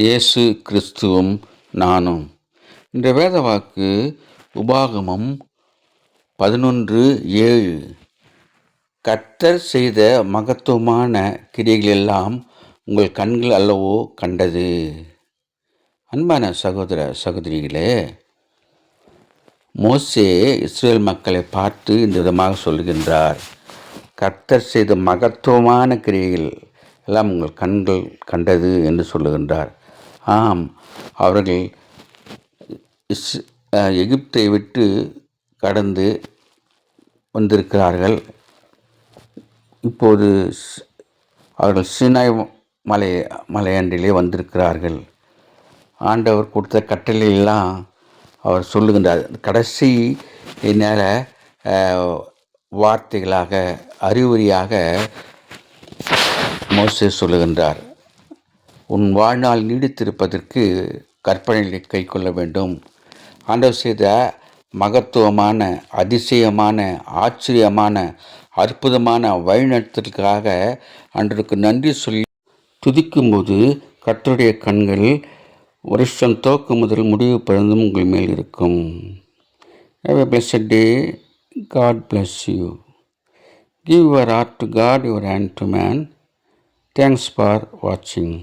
இயேசு கிறிஸ்துவும் நானும். இந்த வேத வாக்கு உபாகமம் பதினொன்று ஏழு. கர்த்தர் செய்த மகத்துவமான கிரியைகளெல்லாம் உங்கள் கண்கள் அல்லவோ கண்டது. அன்பான சகோதர சகோதரிகளே மோசே இஸ்ரேல் மக்களை பார்த்து இந்த விதமாக சொல்கின்றார். கர்த்தர் செய்த மகத்துவமான கிரியைகள் எல்லாம் உங்கள் கண்கள் கண்டது என்று சொல்லுகின்றார். ஆம் அவர்கள் இஸ் எகிப்தை விட்டு கடந்து வந்திருக்கிறார்கள். இப்போது அவர்கள் சினாய் மலை மலையாண்டிலே வந்திருக்கிறார்கள். ஆண்டவர் கொடுத்த கட்டளையெல்லாம் அவர் சொல்லுகின்றார். கடைசி நேர வார்த்தைகளாக அறிகுறியாக மோசே சொல்லுகின்றார். உன் வாழ்நாள் நீடித்திருப்பதற்கு கற்பனைகளை கை கொள்ள வேண்டும். ஆண்டவர் செய்த மகத்துவமான அதிசயமான ஆச்சரியமான அற்புதமான வழிநடத்தலுக்காக அன்றருக்கு நன்றி சொல்லி துதிக்கும்போது கர்த்தருடைய கண்கள் வருஷம் தோக்கு முதல் முடிவு பிறந்தும் உங்கள் மேல் இருக்கும். Have a blessed day God bless you give your heart to God your hand to man thanks for வாட்சிங்